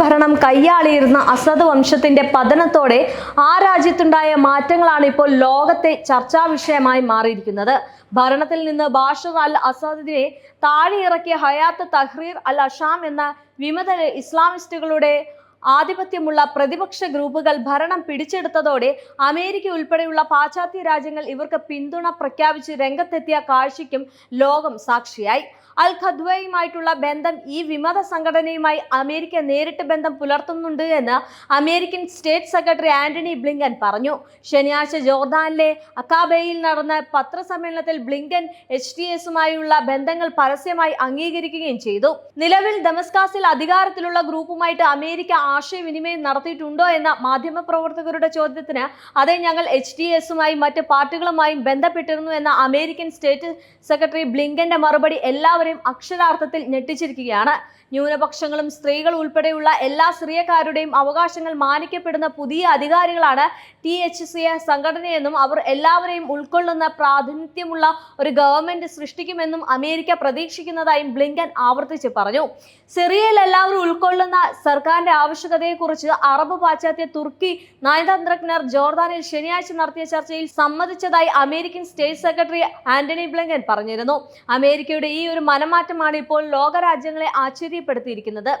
ഭരണം കയ്യാളിയിരുന്ന അസദ് വംശത്തിന്റെ പതനത്തോടെ ആ രാജ്യത്തുണ്ടായ മാറ്റങ്ങളാണ് ഇപ്പോൾ ലോകത്തെ ചർച്ചാ വിഷയമായി മാറിയിരിക്കുന്നത്. ഭരണത്തിൽ നിന്ന് ബാഷർ അൽ അസദിനെ താഴെയിറക്കിയ ഹയാത്ത് തഹ്രീർ അൽ അഷാം എന്ന വിമത ഇസ്ലാമിസ്റ്റുകളുടെ ആധിപത്യമുള്ള പ്രതിപക്ഷ ഗ്രൂപ്പുകൾ ഭരണം പിടിച്ചെടുത്തതോടെ അമേരിക്ക ഉൾപ്പെടെയുള്ള പാശ്ചാത്യ രാജ്യങ്ങൾ ഇവർക്ക് പിന്തുണ പ്രഖ്യാപിച്ച് രംഗത്തെത്തിയ കാഴ്ചയ്ക്കും ലോകം സാക്ഷിയായി. അൽ ഖദ്വയുമായിട്ടുള്ള ബന്ധം ഈ വിമത സംഘടനയുമായി അമേരിക്ക നേരിട്ട് ബന്ധം പുലർത്തുന്നുണ്ട് എന്ന് American state secretary Antony Blinken പറഞ്ഞു. ശനിയാഴ്ച ജോർദാനിലെ അക്കാബയിൽ നടന്ന പത്രസമ്മേളനത്തിൽ ബ്ലിങ്കൻ എച്ച് ടി എസുമായുള്ള ബന്ധങ്ങൾ പരസ്യമായി അംഗീകരിക്കുകയും ചെയ്തു. നിലവിൽ ദമസ്കാസിൽ അധികാരത്തിലുള്ള ഗ്രൂപ്പുമായിട്ട് അമേരിക്ക ആശയവിനിമയം നടത്തിയിട്ടുണ്ടോ എന്ന മാധ്യമപ്രവർത്തകരുടെ ചോദ്യത്തിന് അതേ ഞങ്ങൾ എച്ച് ഡി എസുമായും മറ്റ് പാർട്ടികളുമായും ബന്ധപ്പെട്ടിരുന്നു എന്ന അമേരിക്കൻ സ്റ്റേറ്റ് സെക്രട്ടറി ബ്ലിങ്കന്റെ മറുപടി എല്ലാവരെയും അക്ഷരാർത്ഥത്തിൽ ഞെട്ടിച്ചിരിക്കുകയാണ്. ന്യൂനപക്ഷങ്ങളും സ്ത്രീകൾ ഉൾപ്പെടെയുള്ള എല്ലാ സിറിയക്കാരുടെയും അവകാശങ്ങൾ മാനിക്കപ്പെടുന്ന പുതിയ അധികാരികളാണ് ടി എച്ച് സി എ സംഘടനയെന്നും അവർ എല്ലാവരെയും ഉൾക്കൊള്ളുന്ന പ്രാതിനിധ്യമുള്ള ഒരു ഗവൺമെന്റ് സൃഷ്ടിക്കുമെന്നും അമേരിക്ക പ്രതീക്ഷിക്കുന്നതായും ബ്ലിങ്കൻ ആവർത്തിച്ച് പറഞ്ഞു. സിറിയയിൽ എല്ലാവരും ഉൾക്കൊള്ളുന്ന സർക്കാരിന്റെ ആവശ്യകതയെക്കുറിച്ച് അറബ് പാശ്ചാത്യ തുർക്കി നയതന്ത്രജ്ഞർ ജോർദാനിൽ ശനിയാഴ്ച നടത്തിയ ചർച്ചയിൽ സമ്മതിച്ചതായി American state secretary Antony Blinken പറഞ്ഞിരുന്നു. അമേരിക്കയുടെ ഈ ഒരു മനമാറ്റമാണ് ഇപ്പോൾ ലോകരാജ്യങ്ങളെ ആശ്ചര്യപ്പെടുത്തിയിരിക്കുന്നത്.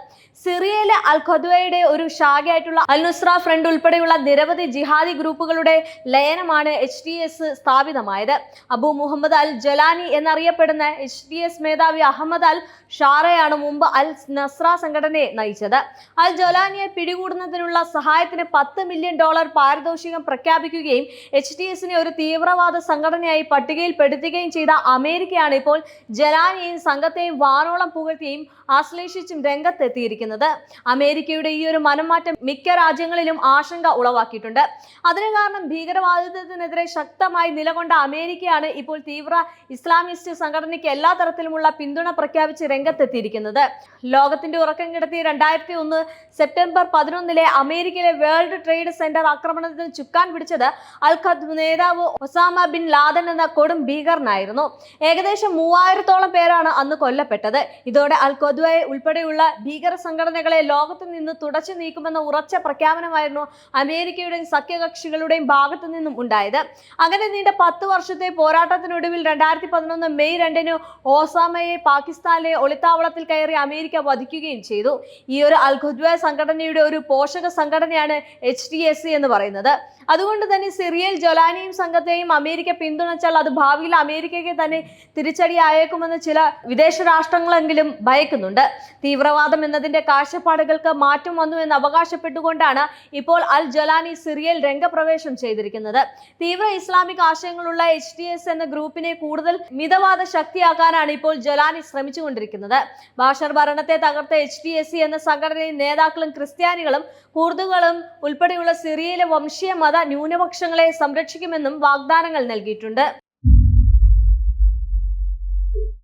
സിറിയയിലെ അൽ ഖദ്വയുടെ ഒരു ശാഖയായിട്ടുള്ള അൽ നുസ്ര ഫ്രണ്ട് ഉൾപ്പെടെയുള്ള നിരവധി ജിഹാദി ഗ്രൂപ്പുകളുടെ ലയനമാണ് എച്ച് ഡി എസ് സ്ഥാപിതമായത്. അബു മുഹമ്മദ് അൽ ജലാനി എന്നറിയപ്പെടുന്ന എച്ച് ഡി എസ് മേധാവി അഹമ്മദ് അൽ ഷാറയാണ് മുമ്പ് അൽ നസ്ര സംഘടനയെ നയിച്ചത്. അൽ ജൊലാനിയെ പിടികൂടുന്നതിനുള്ള സഹായത്തിന് പത്ത് മില്യൺ ഡോളർ പാരിതോഷികം പ്രഖ്യാപിക്കുകയും എച്ച് ഡി എസിനെ ഒരു തീവ്രവാദ സംഘടനയായി പട്ടികയിൽപ്പെടുത്തുകയും ചെയ്ത അമേരിക്കയാണ് ഇപ്പോൾ ജലാനിയെയും സംഘത്തെയും വാനോളം പുകഴ്ത്തിയും ആശ്ലേഷിച്ചും രംഗത്തെത്തിയിരിക്കുന്നത്. അമേരിക്കയുടെ ഈ ഒരു മനംമാറ്റം മിക്ക രാജ്യങ്ങളിലും ആശങ്ക ഉളവാക്കിയിട്ടുണ്ട്. അതിന് കാരണം ഭീകരവാദത്തിനെതിരെ ശക്തമായി നിലകൊണ്ട അമേരിക്കയാണ് ഇപ്പോൾ തീവ്ര ഇസ്ലാമിസ്റ്റ് സംഘടനയ്ക്ക് എല്ലാ തരത്തിലുമുള്ള പിന്തുണ പ്രഖ്യാപിച്ച് രംഗത്തെത്തിയിരിക്കുന്നത്. ലോകത്തിന്റെ ഉറക്കം കിടത്തി രണ്ടായിരത്തി ഒന്ന് സെപ്റ്റംബർ പതിനൊന്നിലെ അമേരിക്കയിലെ വേൾഡ് ട്രേഡ് സെന്റർ ആക്രമണത്തിന് ചുക്കാൻ പിടിച്ചത് അൽ ഖദ് നേതാവ് ഒസാമ ബിൻ ലാദൻ എന്ന കൊടും ഭീകരനായിരുന്നു. ഏകദേശം മൂവായിരത്തോളം പേരാണ് അന്ന് കൊല്ലപ്പെട്ടത്. ഇതോടെ അൽ ഉൾപ്പെടെയുള്ള ഭീകര സംഘടനകളെ ലോകത്ത് നിന്ന് തുടച്ചു നീക്കുമെന്ന ഉറച്ച പ്രഖ്യാപനമായിരുന്നു അമേരിക്കയുടെയും സഖ്യകക്ഷികളുടെയും ഭാഗത്തു നിന്നും ഉണ്ടായത്. അങ്ങനെ നീണ്ട പത്ത് വർഷത്തെ പോരാട്ടത്തിനൊടുവിൽ രണ്ടായിരത്തി പതിനൊന്ന് മെയ് രണ്ടിന് ഓസാമയെ പാകിസ്ഥാനിലെ ഒളിത്താവളത്തിൽ കയറി അമേരിക്ക വധിക്കുകയും ചെയ്തു. ഈ ഒരു അൽ ഖുദ്വ സംഘടനയുടെ ഒരു പോഷക സംഘടനയാണ് എച്ച് ഡി എസ് സി എന്ന് പറയുന്നത്. അതുകൊണ്ട് തന്നെ സിറിയൽ ജൊലാനിയും സംഘത്തെയും അമേരിക്ക പിന്തുണച്ചാൽ അത് ഭാവിയിൽ അമേരിക്കയ്ക്ക് തന്നെ തിരിച്ചടിയായേക്കുമെന്ന് ചില വിദേശ രാഷ്ട്രങ്ങളെങ്കിലും ഭയക്കുന്നുണ്ട്. തീവ്രവാദം എന്നതിന്റെ കാഴ്ചപ്പാടുകൾക്ക് മാറ്റം വന്നു എന്ന് അവകാശപ്പെട്ടുകൊണ്ടാണ് ഇപ്പോൾ അൽ ജൊലാനി സിറിയൽ രംഗപ്രവേശം ചെയ്തിരിക്കുന്നത്. തീവ്ര ഇസ്ലാമിക് ആശയങ്ങളുള്ള എച്ച് ഡി എസ് എന്ന ഗ്രൂപ്പിനെ കൂടുതൽ മിതവാദ ശക്തിയാക്കാനാണ് ഇപ്പോൾ ജൊലാനി ശ്രമിച്ചുകൊണ്ടിരിക്കുന്നത്. ബാഷർ ഭരണത്തെ തകർത്ത എച്ച് ഡി എസ് സി എന്ന സംഘടനയും നേതാക്കളും ക്രിസ്ത്യാനികളും കുർദുകളും ഉൾപ്പെടെയുള്ള സിറിയയിലെ വംശീയ മത ന്യൂനപക്ഷങ്ങളെ സംരക്ഷിക്കുമെന്നും വാഗ്ദാനങ്ങൾ നൽകിയിട്ടുണ്ട്.